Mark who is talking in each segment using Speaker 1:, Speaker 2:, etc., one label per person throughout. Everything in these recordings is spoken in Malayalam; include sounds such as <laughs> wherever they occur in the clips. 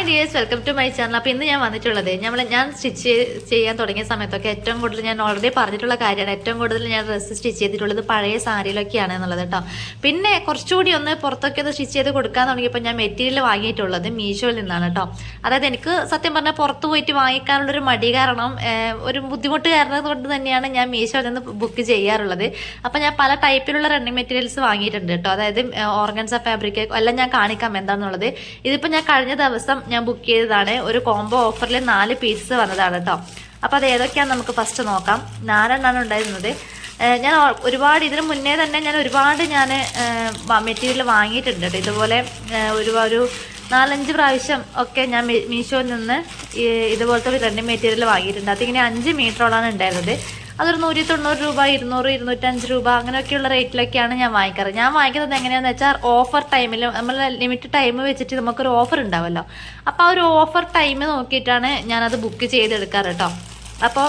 Speaker 1: Hi dears welcome to my channel അപ്പോൾ ഇന്ന് ഞാൻ വന്നിട്ടുള്ളത് നമ്മൾ ഞാൻ സ്റ്റിച്ച് ചെയ്യാൻ തുടങ്ങിയ സമയത്തൊക്കെ ഏറ്റവും കൂടുതൽ ഞാൻ ഓൾറെഡി പറഞ്ഞിട്ടുള്ള കാര്യമാണ്. ഏറ്റവും കൂടുതൽ ഞാൻ ഡ്രസ്സ് സ്റ്റിച്ച് ചെയ്തിട്ടുള്ളത് പഴയ സാരിയിലൊക്കെയാണ് എന്നുള്ളത് കേട്ടോ. പിന്നെ കുറച്ചുകൂടി ഒന്ന് പുറത്തൊക്കെ ഒന്ന് സ്റ്റിച്ച് ചെയ്ത് കൊടുക്കാൻ തുടങ്ങിയപ്പോൾ ഞാൻ മെറ്റീരിയൽ വാങ്ങിയിട്ടുള്ളത് മീഷോയിൽ നിന്നാണ് കേട്ടോ. അതായത് എനിക്ക് സത്യം പറഞ്ഞാൽ പുറത്ത് പോയിട്ട് വാങ്ങിക്കാനുള്ളൊരു മടി കാരണം ഒരു ബുദ്ധിമുട്ട് കാരണം കൊണ്ട് തന്നെയാണ് ഞാൻ മീഷോയിൽ നിന്ന് ബുക്ക് ചെയ്യാറുള്ളത്. അപ്പോൾ ഞാൻ പല ടൈപ്പിലുള്ള റണ്ണിങ് മെറ്റീരിയൽസ് വാങ്ങിയിട്ടുണ്ട് കേട്ടോ. അതായത് ഓർഗൻസ ഫാബ്രിക് എല്ലാം ഞാൻ കാണിക്കാം എന്താണെന്നുള്ളത് ഇതിപ്പോൾ ഞാൻ കഴിഞ്ഞ ദിവസം ഞാൻ ബുക്ക് ചെയ്തതാണ്. ഒരു കോംബോ ഓഫറിൽ നാല് പീസസ് വന്നതാണ് കേട്ടോ അപ്പോൾ അത് ഏതൊക്കെയാണെന്ന് നമുക്ക് ഫസ്റ്റ് നോക്കാം. നാലെണ്ണാണ് ഉണ്ടായിരുന്നത്. ഞാൻ ഒരുപാട് ഇതിന് മുന്നേ തന്നെ ഞാൻ ഒരുപാട് ഞാൻ മെറ്റീരിയൽ വാങ്ങിയിട്ടുണ്ട് കേട്ടോ ഇതുപോലെ ഒരു ഒരു നാലഞ്ച് പ്രാവശ്യം ഒക്കെ ഞാൻ മീഷോയിൽ നിന്ന് ഇതുപോലത്തെ ഒരു രണ്ട് മെറ്റീരിയൽ വാങ്ങിയിട്ടുണ്ട്. അതിങ്ങനെ അഞ്ച് മീറ്ററോളാണ് ഉണ്ടായിരുന്നത്. അതൊരു നൂറ്റി തൊണ്ണൂറ് രൂപ ഇരുന്നൂറ് ഇരുന്നൂറ്റഞ്ച് രൂപ അങ്ങനെയൊക്കെയുള്ള റേറ്റിലൊക്കെയാണ് ഞാൻ വാങ്ങിക്കാറ്. ഞാൻ വാങ്ങിക്കുന്നത് എങ്ങനെയാണെന്ന് വെച്ചാൽ ഓഫർ ടൈമിൽ നമ്മൾ ലിമിറ്റ് ടൈം വെച്ചിട്ട് നമുക്കൊരു ഓഫർ ഉണ്ടാവുമല്ലോ അപ്പോൾ ആ ഒരു ഓഫർ ടൈം നോക്കിയിട്ടാണ് ഞാനത് ബുക്ക് ചെയ്തെടുക്കാറ് കേട്ടോ അപ്പോൾ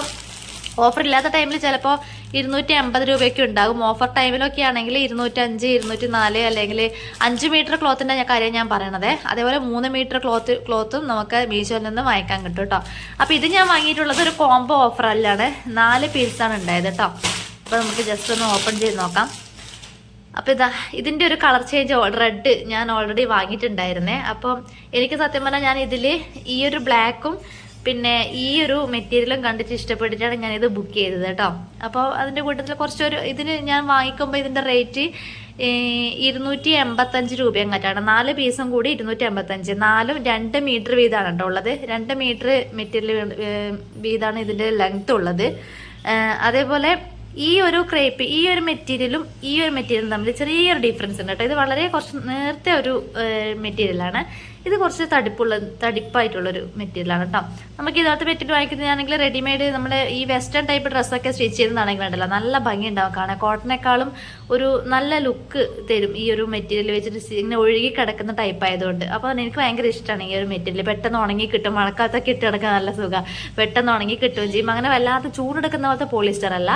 Speaker 1: ഓഫർ ഇല്ലാത്ത ടൈമിൽ ചിലപ്പോൾ ഇരുന്നൂറ്റി അമ്പത് രൂപയൊക്കെ ഉണ്ടാകും. ഓഫർ ടൈമിലൊക്കെ ആണെങ്കിൽ ഇരുന്നൂറ്റഞ്ച് ഇരുന്നൂറ്റി നാല് അല്ലെങ്കിൽ അഞ്ച് മീറ്റർ ക്ലോത്തിന്റെ കാര്യം ഞാൻ പറയണത്. അതേപോലെ മൂന്ന് മീറ്റർ ക്ലോത്ത് ക്ലോത്തും നമുക്ക് മീഷോയിൽ നിന്ന് വാങ്ങിക്കാൻ കിട്ടും കേട്ടോ. അപ്പോൾ ഇത് ഞാൻ വാങ്ങിയിട്ടുള്ളത് ഒരു കോംബോ ഓഫർ അല്ലാണ്. നാല് പീസാണ് ഉണ്ടായത് കേട്ടോ. അപ്പോൾ നമുക്ക് ജസ്റ്റ് ഒന്ന് ഓപ്പൺ ചെയ്ത് നോക്കാം. അപ്പോൾ ഇതാ ഇതിന്റെ ഒരു കളർ ചേഞ്ച് റെഡ് ഞാൻ ഓൾറെഡി വാങ്ങിയിട്ടുണ്ടായിരുന്നേ. അപ്പം എനിക്ക് സത്യം പറഞ്ഞാൽ ഞാൻ ഇതിൽ ഈ ഒരു ബ്ലാക്കും പിന്നെ ഈ ഒരു മെറ്റീരിയലും കണ്ടിട്ട് ഇഷ്ടപ്പെട്ടിട്ടാണ് ഞാൻ ഇത് ബുക്ക് ചെയ്തത് കേട്ടോ. അപ്പോൾ അതിന്റെ കൂട്ടത്തിൽ കുറച്ചൊരു ഇതിന് ഞാൻ വാങ്ങിക്കുമ്പോൾ ഇതിന്റെ റേറ്റ് ഇരുന്നൂറ്റി എൺപത്തഞ്ച് രൂപ എങ്ങാറ്റാണ്. നാല് പീസും കൂടി ഇരുന്നൂറ്റി എൺപത്തഞ്ച് നാലും രണ്ട് മീറ്റർ വീതമാണ് കേട്ടോ ഉള്ളത്. രണ്ട് മീറ്റർ മെറ്റീരിയൽ വീതമാണ് ഇതിന്റെ ലെങ്ത് ഉള്ളത്. അതേപോലെ ഈ ഒരു ക്രേപ്പ് ഈ ഒരു മെറ്റീരിയലും ഈ ഒരു മെറ്റീരിയലും തമ്മിൽ ചെറിയൊരു ഡിഫറൻസ് ഉണ്ട് കേട്ടോ. ഇത് വളരെ കുറച്ച് നേരത്തെ ഒരു മെറ്റീരിയലാണ് ഇത് കുറച്ച് തടിപ്പുള്ള തടിപ്പായിട്ടുള്ളൊരു മെറ്റീരിയലാണ് കേട്ടോ നമുക്ക് ഇതിനകത്ത് മെറ്റീരിയൽ വാങ്ങിക്കുന്നതാണെങ്കിൽ റെഡിമെയ്ഡ് നമ്മുടെ ഈ വെസ്റ്റേൺ ടൈപ്പ് ഡ്രസ്സൊക്കെ സ്റ്റിച്ച് ചെയ്യുന്നതാണെങ്കിൽ വേണ്ടല്ലോ. നല്ല ഭംഗി ഉണ്ടാവും കാണാൻ. കോട്ടനേക്കാളും ഒരു നല്ല ലുക്ക് തരും ഈ ഒരു മെറ്റീരിയൽ വെച്ചിട്ട് ഇങ്ങനെ ഒഴുകി കിടക്കുന്ന ടൈപ്പ് ആയതുകൊണ്ട്. അപ്പോൾ എനിക്ക് ഭയങ്കര ഇഷ്ടമാണ് ഈ ഒരു മെറ്റീരിയൽ. പെട്ടെന്ന് ഉണങ്ങി കിട്ടും മഴക്കാലത്തൊക്കെ ഇട്ട് കിടക്കാൻ നല്ല സുഖം. പെട്ടെന്ന് ഉണങ്ങി കിട്ടുകയും ചെയ്യും. അങ്ങനെ വല്ലാത്ത ചൂടെടുക്കുന്ന പോലത്തെ പോളിസ്റ്റർ അല്ല.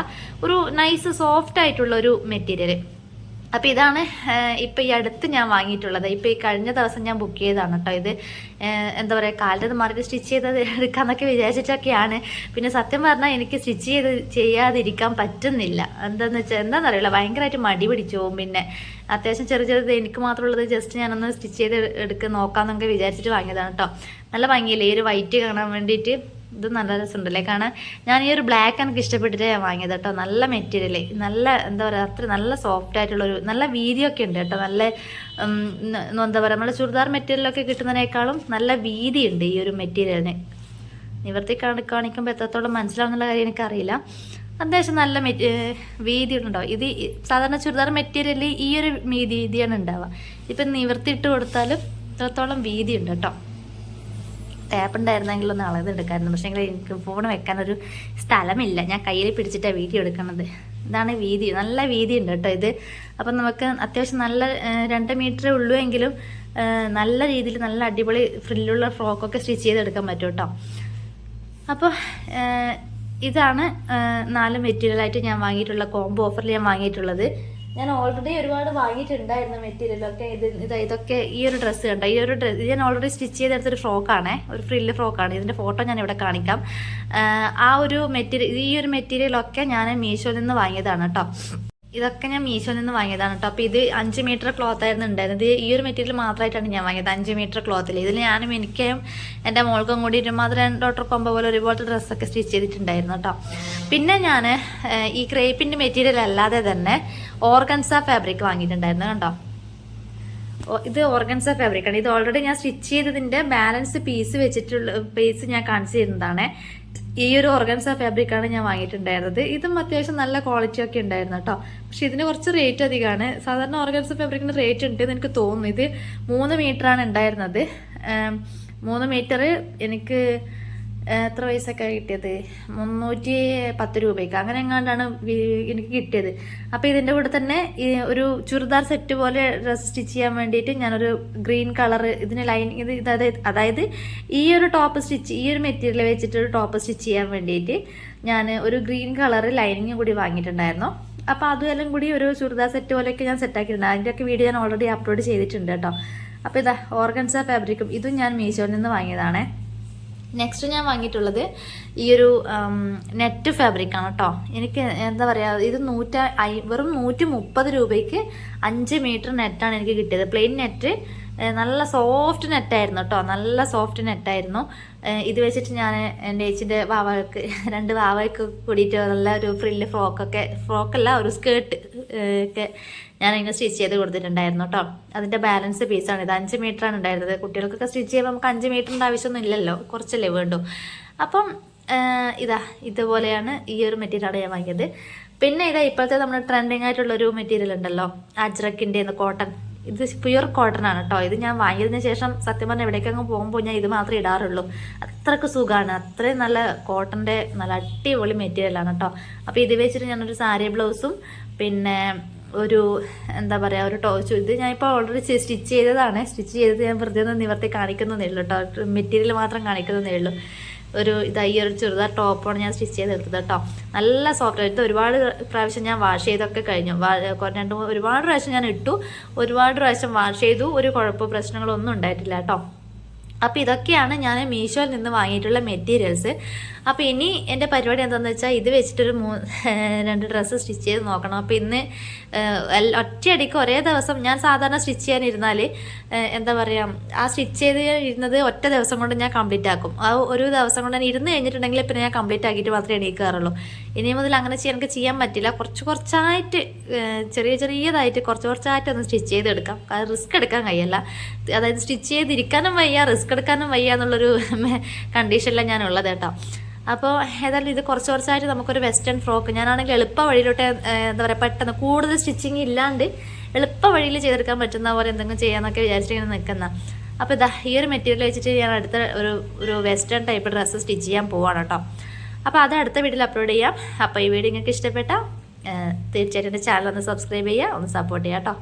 Speaker 1: ഒരു നൈസ് സോഫ്റ്റ് ആയിട്ടുള്ള ഒരു മെറ്റീരിയൽ അപ്പോൾ ഇതാണ് ഏഹ്, ഇപ്പൊ ഈ അടുത്ത് ഞാൻ വാങ്ങിയിട്ടുള്ളത്. ഇപ്പൊ ഈ കഴിഞ്ഞ ദിവസം ഞാൻ ബുക്ക് ചെയ്തതാണ് കേട്ടോ ഇത്. എന്താ പറയുക കാലിന്റെ മാർക്ക് സ്റ്റിച്ച് ചെയ്ത് <laughs> എടുക്കാന്നൊക്കെ വിചാരിച്ചിട്ടൊക്കെയാണ്. പിന്നെ സത്യം പറഞ്ഞാൽ എനിക്ക് സ്റ്റിച്ച് ചെയ്ത് ചെയ്യാതിരിക്കാൻ പറ്റുന്നില്ല. എന്താന്ന് വെച്ചാൽ എന്താണെന്നറിയില്ല ഭയങ്കരമായിട്ട് മടി പിടിച്ചു പോകും പിന്നെ. അത്യാവശ്യം ചെറിയ ചെറുത് എനിക്ക് മാത്രമുള്ളത് ജസ്റ്റ് ഞാനൊന്ന് സ്റ്റിച്ച് ചെയ്ത് എടുക്കുക നോക്കാമെന്നൊക്കെ വിചാരിച്ചിട്ട് വാങ്ങിയതാണ് കേട്ടോ നല്ല ഭംഗിയില്ലേ ഈ ഒരു വൈറ്റ് കാണാൻ വേണ്ടിയിട്ട്. ഇത് നല്ല രസമുണ്ടല്ലേ കാണാൻ ഞാൻ ഈ ഒരു ബ്ലാക്ക് എനിക്ക് ഇഷ്ടപ്പെട്ടിട്ട് ഞാൻ വാങ്ങിയത് കേട്ടോ. നല്ല മെറ്റീരിയൽ നല്ല എന്താ പറയുക അത്ര നല്ല സോഫ്റ്റ് ആയിട്ടുള്ളൊരു നല്ല വീതിയൊക്കെ ഉണ്ട് കേട്ടോ. നല്ല എന്താ പറയുക നമ്മുടെ ചുരിദാർ മെറ്റീരിയലൊക്കെ കിട്ടുന്നതിനേക്കാളും നല്ല വീതി ഉണ്ട് ഈ ഒരു മെറ്റീരിയലിന് നിവർത്തി കാണി കാണിക്കുമ്പോൾ എത്രത്തോളം മനസ്സിലാവുന്നുള്ള കാര്യം എനിക്കറിയില്ല. അത്യാവശ്യം നല്ല മെറ്റ് വീതി ഉണ്ടാവും ഇത് സാധാരണ ചുരിദാർ മെറ്റീരിയലിൽ ഈ ഒരു വീതി വീതിയാണ് ഉണ്ടാവുക. ഇപ്പം നിവർത്തി ഇട്ട് കൊടുത്താലും ഇത്രത്തോളം വീതി ഉണ്ട് കേട്ടോ. ടാപ്പ് ഉണ്ടായിരുന്നെങ്കിൽ ഒന്ന് അളവെടുക്കായിരുന്നു പക്ഷേ എനിക്ക് ഫോൺ വെക്കാനൊരു സ്ഥലമില്ല. ഞാൻ കയ്യിൽ പിടിച്ചിട്ടാണ് വീഡിയോ എടുക്കുന്നത് ഇതാണ് വീതി. നല്ല വീതി ഉണ്ട് കേട്ടോ ഇത്. അപ്പം നമുക്ക് അത്യാവശ്യം നല്ല രണ്ട് മീറ്ററേ ഉള്ളൂ എങ്കിലും നല്ല രീതിയിൽ നല്ല അടിപൊളി ഫ്രില്ലുള്ള ഫ്രോക്കൊക്കെ സ്റ്റിച്ച് ചെയ്തെടുക്കാൻ പറ്റും കേട്ടോ. അപ്പോൾ ഇതാണ് നാല് മെറ്റീരിയലായിട്ട് ഞാൻ വാങ്ങിയിട്ടുള്ള കോംബോ ഓഫറിൽ ഞാൻ വാങ്ങിയിട്ടുള്ളത്. ഞാൻ ഓൾറെഡി ഒരുപാട് വാങ്ങിയിട്ടുണ്ടായിരുന്നു മെറ്റീരിയലൊക്കെ ഇത് ഇത് ഇതൊക്കെ ഈ ഒരു ഡ്രസ്സ് കണ്ടോ? ഈ ഒരു ഡ്രസ്സ് ഞാൻ ഓൾറെഡി സ്റ്റിച്ച് ചെയ്തെടുത്തൊരു ഫ്രോക്കാണ് ഒരു ഫ്രില്ല് ഫ്രോക്കാണ് ഇതിന്റെ ഫോട്ടോ ഞാൻ ഇവിടെ കാണിക്കാം. ആ ഒരു മെറ്റീരിയൽ ഈ ഒരു മെറ്റീരിയലൊക്കെ ഞാൻ മീഷോയിൽ നിന്ന് വാങ്ങിയതാണ് കേട്ടോ. ഇതൊക്കെ ഞാൻ മീഷോയിൽ നിന്ന് വാങ്ങിയതാണ് കേട്ടോ അപ്പോൾ ഇത് അഞ്ച് മീറ്റർ ക്ലോത്ത് ആയിരുന്നു ഉണ്ടായിരുന്നത്. ഈ ഒരു മെറ്റീരിയൽ മാത്രമായിട്ടാണ് ഞാൻ വാങ്ങിയത് അഞ്ച് മീറ്റർ ക്ലോത്തിൽ ഇതിൽ ഞാനും എനിക്കും എന്റെ മോൾക്കും കൂടി ഇരുമാതിരി ഡോക്ടർ കൊമ്പ പോലെ ഒരുപോലത്തെ ഡ്രസ്സൊക്കെ സ്റ്റിച്ച് ചെയ്തിട്ടുണ്ടായിരുന്നു കേട്ടോ പിന്നെ ഞാൻ ഈ ക്രേപ്പിന്റെ മെറ്റീരിയൽ അല്ലാതെ തന്നെ ഓർഗൻസ ഫാബ്രിക് വാങ്ങിയിട്ടുണ്ടായിരുന്നു കണ്ടോ? ഓ, ഇത് ഓർഗൻസ ഫാബ്രിക് ആണ്. ഇത് ഓൾറെഡി ഞാൻ സ്റ്റിച്ച് ചെയ്തതിന്റെ ബാലൻസ് പീസ് വെച്ചിട്ടുള്ള പീസ് ഞാൻ കാണിച്ചു തരുന്നതാണ്. ഈ ഒരു ഓർഗൻസ ഫാബ്രിക് ആണ് ഞാൻ വാങ്ങിയിട്ടുണ്ടായിരുന്നത്. ഇതും അത്യാവശ്യം നല്ല ക്വാളിറ്റി ഒക്കെ ഉണ്ടായിരുന്നു കേട്ടോ. പക്ഷെ ഇതിന് കുറച്ച് റേറ്റ് അധികമാണ്. സാധാരണ ഓർഗൻസ ഫാബ്രിക്കിന് റേറ്റ് ഉണ്ട് എനിക്ക് തോന്നുന്നു. ഇത് മൂന്ന് ആണ് ഉണ്ടായിരുന്നത്. മൂന്ന് മീറ്റർ എനിക്ക് എത്ര പൈസയൊക്കെ കിട്ടിയത്? മുന്നൂറ്റി പത്ത് രൂപയ്ക്ക്. അങ്ങനെ എങ്ങാണ്ടാണ് എനിക്ക് കിട്ടിയത്. അപ്പോൾ ഇതിന്റെ കൂടെ തന്നെ ഒരു ചുരിദാർ സെറ്റ് പോലെ ഡ്രസ് സ്റ്റിച്ച് ചെയ്യാൻ വേണ്ടിയിട്ട് ഞാനൊരു ഗ്രീൻ കളർ ഇതിന് ലൈൻ ഇത് അതായത് അതായത് ഈ ഒരു ടോപ്പ് സ്റ്റിച്ച് ഈ ഒരു മെറ്റീരിയൽ വെച്ചിട്ട് ഒരു ടോപ്പ് സ്റ്റിച്ച് ചെയ്യാൻ വേണ്ടിയിട്ട് ഞാൻ ഒരു ഗ്രീൻ കളർ ലൈനിങ് കൂടി വാങ്ങിയിട്ടുണ്ടായിരുന്നു. അപ്പോൾ അതുമെല്ലാം കൂടി ഒരു ചുരിദാർ സെറ്റ് പോലെയൊക്കെ ഞാൻ സെറ്റാക്കിയിട്ടുണ്ട് അതിന്റെയൊക്കെ വീഡിയോ ഞാൻ ഓൾറെഡി അപ്ലോഡ് ചെയ്തിട്ടുണ്ട് കേട്ടോ. അപ്പോൾ ഇതാ ഓർഗൻസ ഫാബ്രിക്കും. ഇതും ഞാൻ മീഷോയിൽ നിന്ന് വാങ്ങിയതാണേ. നെക്സ്റ്റ് ഞാൻ വാങ്ങിയിട്ടുള്ളത് ഈ ഒരു നെറ്റ് ഫാബ്രിക് ആണ് കേട്ടോ എനിക്ക് എന്താ പറയുക ഇത് നൂറ്റ വെറും നൂറ്റി മുപ്പത് രൂപയ്ക്ക് അഞ്ച് മീറ്റർ നെറ്റാണ് എനിക്ക് കിട്ടിയത്. പ്ലെയിൻ നെറ്റ് നല്ല സോഫ്റ്റ് നെറ്റായിരുന്നു കേട്ടോ നല്ല സോഫ്റ്റ് നെറ്റായിരുന്നു ഇത് വെച്ചിട്ട് ഞാൻ എന്റെ ഏച്ചിന്റെ വാവകൾക്ക് രണ്ട് വാവയ്ക്ക് കൂടിയിട്ട് നല്ല ഒരു ഫ്രില്ല് ഫ്രോക്കൊക്കെ ഫ്രോക്കല്ല ഒരു സ്കേർട്ട് ഒക്കെ ഞാൻ അതിനെ സ്റ്റിച്ച് ചെയ്ത് കൊടുത്തിട്ടുണ്ടായിരുന്നു കേട്ടോ അതിന്റെ ബാലൻസ് പീസാണ് ഇത് അഞ്ച് ആണ് ഉണ്ടായിരുന്നത്. കുട്ടികൾക്കൊക്കെ സ്റ്റിച്ച് ചെയ്യുമ്പോൾ നമുക്ക് അഞ്ച് മീറ്ററിന്റെ ആവശ്യമൊന്നും ഇല്ലല്ലോ. കുറച്ചല്ലേ വേണ്ടു. അപ്പം ഇതാ ഇതുപോലെയാണ് ഈ ഒരു മെറ്റീരിയലാണ് ഞാൻ വാങ്ങിയത്. പിന്നെ ഇതാ ഇപ്പോഴത്തെ നമ്മുടെ ട്രെൻഡിങ് ആയിട്ടുള്ള ഒരു മെറ്റീരിയൽ ഉണ്ടല്ലോ. അജ്രക്കിന്റെ കോട്ടൺ ഇത് പ്യുർ കോട്ടൺ ആണ് കേട്ടോ ഇത് ഞാൻ വാങ്ങിയതിന് ശേഷം സത്യം പറഞ്ഞാൽ എവിടേക്കങ്ങ് പോകുമ്പോൾ ഞാൻ ഇത് മാത്രമേ ഇടാറുള്ളൂ. അത്രയ്ക്ക് സുഖമാണ് അത്രയും നല്ല കോട്ടന്റെ നല്ല അടിപൊളി മെറ്റീരിയലാണ് കേട്ടോ അപ്പോൾ ഇത് വെച്ചിട്ട് ഞാനൊരു സാരി ബ്ലൗസും പിന്നെ ഒരു എന്താ പറയുക ഒരു ടോച്ചു ഇത് ഞാൻ ഇപ്പോൾ ഓൾറെഡി സ്റ്റിച്ച് ചെയ്തതാണ്. സ്റ്റിച്ച് ചെയ്തത് ഞാൻ വെറുതെ ഒന്ന് നിവർത്തി കാണിക്കുന്നതേ ഉള്ളൂ കേട്ടോ മെറ്റീരിയൽ മാത്രം കാണിക്കുന്നതേ ഉള്ളൂ. ഒരു ഇതായി ഒരു ചുരിദാർ ടോപ്പാണ് ഞാൻ സ്റ്റിച്ച് ചെയ്തെടുത്തത് കേട്ടോ. നല്ല സോഫ്റ്റ് ആയിട്ട് ഒരുപാട് പ്രാവശ്യം ഞാൻ വാഷ് ചെയ്തൊക്കെ കഴിഞ്ഞു. രണ്ട് ഒരുപാട് പ്രാവശ്യം ഞാൻ ഇട്ടു. ഒരുപാട് പ്രാവശ്യം വാഷ് ചെയ്തു. ഒരു കുഴപ്പമോ പ്രശ്നങ്ങളൊന്നും ഉണ്ടായിട്ടില്ല കേട്ടോ. അപ്പോൾ ഇതൊക്കെയാണ് ഞാൻ മീഷോയിൽ നിന്ന് വാങ്ങിയിട്ടുള്ള മെറ്റീരിയൽസ് അപ്പോൾ ഇനി എന്റെ പരിപാടി എന്താണെന്ന് വെച്ചാൽ ഇത് വെച്ചിട്ടൊരു മൂ <laughs> രണ്ട് ഡ്രസ്സ് സ്റ്റിച്ച് ചെയ്ത് നോക്കണം. അപ്പോൾ ഇന്ന് ഒറ്റയടിക്ക് ഒരേ ദിവസം ഞാൻ സാധാരണ സ്റ്റിച്ച് ചെയ്യാനിരുന്നാൽ എന്താ പറയുക ആ സ്റ്റിച്ച് ചെയ്ത് ഇരുന്നത് ഒറ്റ ദിവസം കൊണ്ട് ഞാൻ കംപ്ലീറ്റ് ആക്കും. ആ ഒരു ദിവസം കൊണ്ട് ഞാൻ ഇരുന്ന് കഴിഞ്ഞിട്ടുണ്ടെങ്കിൽ പിന്നെ ഞാൻ കംപ്ലീറ്റ് ആക്കിയിട്ട് മാത്രമേ എണീക്കാറുള്ളൂ. ഇനി മുതൽ അങ്ങനെ ചെയ്യാൻ എനിക്ക് ചെയ്യാൻ പറ്റില്ല. കുറച്ച് കുറച്ചായിട്ട് ചെറിയ ചെറിയതായിട്ട് കുറച്ച് കുറച്ചായിട്ട് ഒന്ന് സ്റ്റിച്ച് ചെയ്തെടുക്കാം. അത് റിസ്ക് എടുക്കാൻ കഴിയല്ല. അതായത് സ്റ്റിച്ച് ചെയ്തിരിക്കാനും വയ്യ റിസ്ക് എടുക്കാനും വയ്യ എന്നുള്ളൊരു കണ്ടീഷനിലാണ് ഞാൻ ഉള്ളത് കേട്ടോ. അപ്പോൾ ഏതായാലും ഇത് കുറച്ച് കുറച്ചായിട്ട് നമുക്കൊരു വെസ്റ്റേൺ ഫ്രോക്ക് ഞാനാണെങ്കിൽ എളുപ്പ വഴിയിലോട്ട് എന്താ പറയുക പെട്ടെന്ന് കൂടുതൽ സ്റ്റിച്ചിങ് ഇല്ലാണ്ട് എളുപ്പ വഴിയിൽ ചെയ്തെടുക്കാൻ പറ്റുന്ന പോലെ എന്തെങ്കിലും ചെയ്യാന്നൊക്കെ വിചാരിച്ചിട്ട് ഇങ്ങനെ നിൽക്കുന്ന. അപ്പോൾ ഇതാ ഈ ഒരു മെറ്റീരിയൽ വെച്ചിട്ട് ഞാൻ അടുത്ത ഒരു ഒരു വെസ്റ്റേൺ ടൈപ്പ് ഡ്രസ്സ് സ്റ്റിച്ച് ചെയ്യാൻ പോവാണ് കേട്ടോ. അപ്പോൾ അത് അടുത്ത വീഡിയോയിൽ അപ്ലോഡ് ചെയ്യാം. അപ്പോൾ ഈ വീഡിയോ നിങ്ങൾക്ക് ഇഷ്ടപ്പെട്ടാൽ തീർച്ചയായിട്ടും എന്റെ ചാനൽ ഒന്ന് സബ്സ്ക്രൈബ് ചെയ്യുക ഒന്ന് സപ്പോർട്ട് ചെയ്യാം കേട്ടോ.